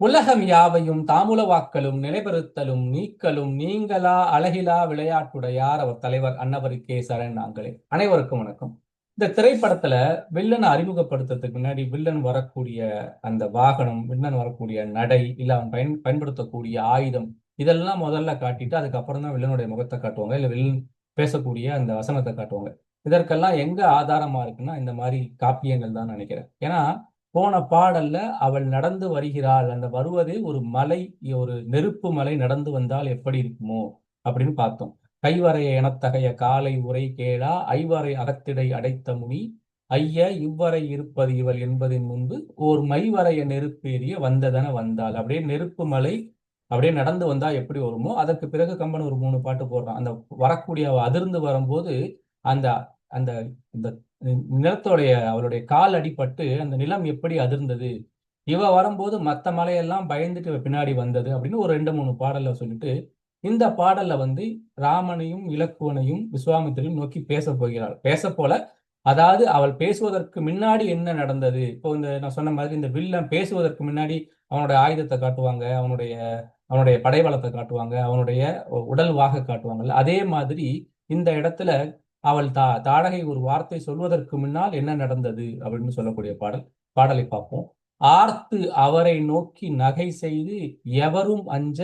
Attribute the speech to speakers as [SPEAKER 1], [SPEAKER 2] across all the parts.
[SPEAKER 1] உலகம் யாவையும் தாமுலவாக்கலும் நிலைபெறுத்தலும் நீக்கலும் நீங்களா அழகிலா விளையாட்டுடையார் அவர் தலைவர் அன்னவரி கே. சரண் நாங்களே. அனைவருக்கும் வணக்கம். இந்த திரைப்படத்துல வில்லனை அறிமுகப்படுத்துறதுக்கு முன்னாடி வில்லன் வரக்கூடிய அந்த வாகனம் வில்லன் வரக்கூடிய நடை இல்ல அவன் பயன் பயன்படுத்தக்கூடிய ஆயுதம் இதெல்லாம் முதல்ல காட்டிட்டு அதுக்கப்புறம் தான் வில்லனுடைய முகத்தை காட்டுவாங்க. இல்ல வில்லன் பேசக்கூடிய அந்த வசனத்தை காட்டுவாங்க. இதற்கெல்லாம் எங்க ஆதாரமா இருக்குன்னா இந்த மாதிரி காப்பியங்கள் தான் நினைக்கிறேன். ஏன்னா போன பாடல்ல அவள் நடந்து வருகிறாள். அந்த வருவதே ஒரு மலை ஒரு நெருப்பு மலை நடந்து வந்தால் எப்படி இருக்குமோ அப்படின்னு பார்த்தோம். கைவரைய எனத்தகைய காலை உரை கேளா ஐவரை அகத்திடை அடைத்த முனி. ஐய இவ்வரை இருப்பது இவள் என்பதின் முன்பு ஓர் மைவரைய நெருப்பேறிய வந்ததன வந்தாள். அப்படியே நெருப்பு மலை அப்படியே நடந்து வந்தா எப்படி வருமோ அதற்கு பிறகு கம்பன் ஒரு மூணு பாட்டு போடுறான். அந்த வரக்கூடிய அதிர்ந்து வரும்போது அந்த அந்த இந்த நிலத்தோடைய அவளுடைய கால் அடிபட்டு அந்த நிலம் எப்படி அதிர்ந்தது? இவ வரும்போது மத்த மலையெல்லாம் பயந்துட்டு பின்னாடி வந்தது அப்படின்னு ஒரு ரெண்டு மூணு பாடல்ல சொல்லிட்டு இந்த பாடல்ல வந்து ராமனையும் இலக்குவனையும் விஸ்வாமித்திரையும் நோக்கி பேச போகிறாள். பேச போல அதாவது அவள் பேசுவதற்கு முன்னாடி என்ன நடந்தது? இப்போ இந்த நான் சொன்ன மாதிரி இந்த வில்லன் பேசுவதற்கு முன்னாடி அவனுடைய ஆயுதத்தை காட்டுவாங்க அவனுடைய அவனுடைய படைபலத்தை காட்டுவாங்க அவனுடைய உடல் வாக காட்டுவாங்கல்ல. அதே மாதிரி இந்த இடத்துல அவள் தா தாடகை ஒரு வார்த்தை சொல்வதற்கு முன்னால் என்ன நடந்தது அப்படின்னு சொல்லக்கூடிய பாடல் பாடலை பார்ப்போம். ஆர்த்து அவரை நோக்கி நகை செய்து எவரும் அஞ்ச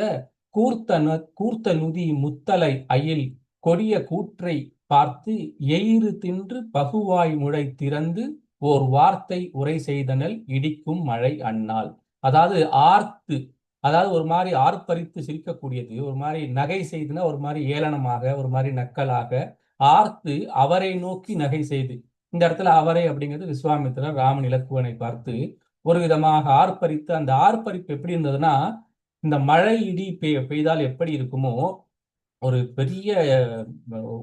[SPEAKER 1] கூர்த்த கூர்த்த நுதி முத்தலை அயில் கொடிய கூற்றை பார்த்து எயிறு தின்று பகுவாய் முளை திறந்து ஓர் வார்த்தை உரை செய்தனல் இடிக்கும் மழை அண்ணால் அதாவது ஆர்த்து அதாவது ஒரு மாதிரி ஆர்ப்பரித்து சிரிக்கக்கூடியது ஒரு மாதிரி நகை செய்துனா ஒரு மாதிரி ஏளனமாக ஒரு மாதிரி நக்கலாக ஆர்த்து அவரை நோக்கி நகை செய்து. இந்த இடத்துல அவரை அப்படிங்கிறது விஸ்வாமித்திரர் ராமன் இலக்குவனை பார்த்து ஒரு விதமாக ஆர்ப்பரித்து அந்த ஆர்ப்பரிப்பு எப்படி இருந்ததுன்னா இந்த மழை இடி பெய் பெய்தால் எப்படி இருக்குமோ ஒரு பெரிய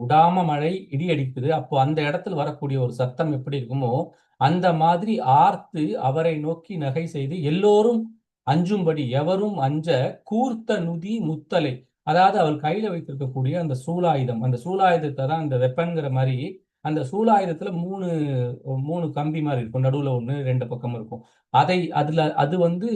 [SPEAKER 1] உடாம மழை இடி அடிக்குது. அப்போ அந்த இடத்துல வரக்கூடிய ஒரு சத்தம் எப்படி இருக்குமோ அந்த மாதிரி ஆர்த்து அவரை நோக்கி நகை செய்து எல்லோரும் அஞ்சும்படி எவரும் அஞ்ச கூர்த்த நுதி முத்தலை அதாவது அவள் கையில வைத்திருக்கக்கூடிய அந்த சூலாயுதம். அந்த சூலாயுதத்தை தான் அந்த வெப்பன்கிற மாதிரி அந்த சூலாயுதத்துல மூணு மூணு கம்பி மாதிரி இருக்கும். நடுவுல ஒண்ணு ரெண்டு பக்கம் இருக்கும். அதை அதுல அது வந்து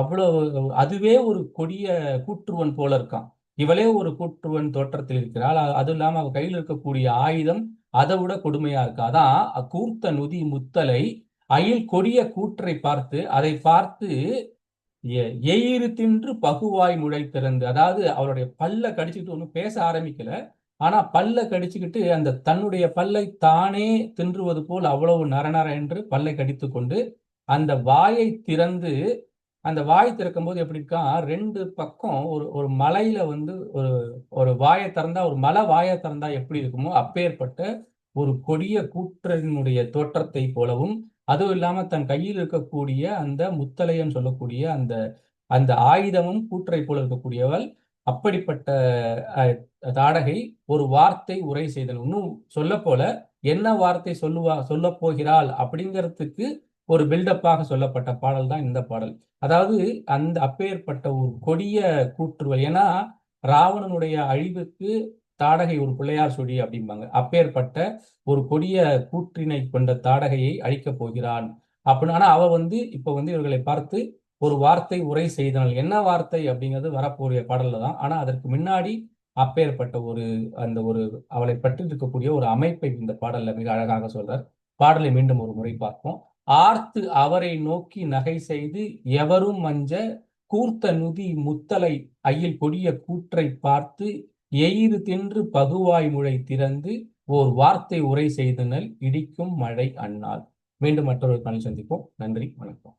[SPEAKER 1] அவ்வளவு அதுவே ஒரு கொடிய கூற்றுவன் போல இருக்கான். இவளே ஒரு கூற்றுவன் தோற்றத்தில் இருக்கிறாள். அது இல்லாம அவ கையில் இருக்கக்கூடிய ஆயுதம் அதை விட கொடுமையா இருக்கு? அதான் கூர்த்த நுதி முத்தலை அயில் கொடிய கூற்றை பார்த்து அதை பார்த்து எயிறு தின்று பகுவாய் முளை திறந்து அதாவது அவருடைய பல்ல கடிச்சுக்கிட்டு ஒன்றும் பேச ஆரம்பிக்கல ஆனா பல்ல கடிச்சுக்கிட்டு அந்த தன்னுடைய பல்லை தானே தின்றுவது போல் அவ்வளவு நரநர என்று பல்லை கடித்து கொண்டு அந்த வாயை திறந்து அந்த வாய் திறக்கும் போது எப்படி இருக்கா ரெண்டு பக்கம் ஒரு ஒரு மலையில வந்து ஒரு ஒரு வாயை திறந்தா ஒரு மலை வாயை திறந்தா எப்படி இருக்குமோ அப்பேற்பட்ட ஒரு கொடிய கூற்றனுடைய தோற்றத்தை போலவும் அதுவும் இல்லாம தன் கையில் இருக்கக்கூடிய அந்த முத்தலையன் சொல்லக்கூடிய அந்த அந்த ஆயுதமும் கூற்றை போல இருக்கக்கூடியவள் அப்படிப்பட்ட தாடகை ஒரு வார்த்தை உரை செய்தல். இன்னும் சொல்ல போல என்ன வார்த்தை சொல்லுவா சொல்ல போகிறாள் அப்படிங்கிறதுக்கு ஒரு பில்டப்பாக சொல்லப்பட்ட பாடல் தான் இந்த பாடல். அதாவது அந்த அப்பேற்பட்ட ஒரு கொடிய கூற்றுவல் ஏன்னா ராவணனுடைய அழிவுக்கு தாடகை ஒரு பிள்ளையார் சொடி அப்படிம்பாங்க. அப்பேற்பட்ட ஒரு கொடிய கூற்றினை கொண்ட தாடகையை அழிக்கப் போகிறான். அப்படின்னு ஆனா அவ வந்து இப்ப வந்து இவர்களை பார்த்து ஒரு வார்த்தை உரை செய்தனால் என்ன வார்த்தை அப்படிங்கிறது வரக்கூடிய பாடல்ல தான். ஆனா அதற்கு முன்னாடி அப்பேற்பட்ட ஒரு அந்த ஒரு அவளை பற்றி இருக்கக்கூடிய ஒரு அமைப்பை இந்த பாடல்ல மிக அழகாக சொல்றார். பாடலை மீண்டும் ஒரு முறை பார்ப்போம். ஆர்த்து அவரை நோக்கி நகை செய்து எவரும் மஞ்ச கூர்த்த நுதி முத்தலை ஐயில் கொடிய கூற்றை பார்த்து எயிறு தின்று பகுவாய் முளை திறந்து ஓர் வார்த்தை உரை செய்தனல் இடிக்கும் மழை அண்ணால் மீண்டும் மற்றொரு காணி சந்திப்போம். நன்றி வணக்கம்.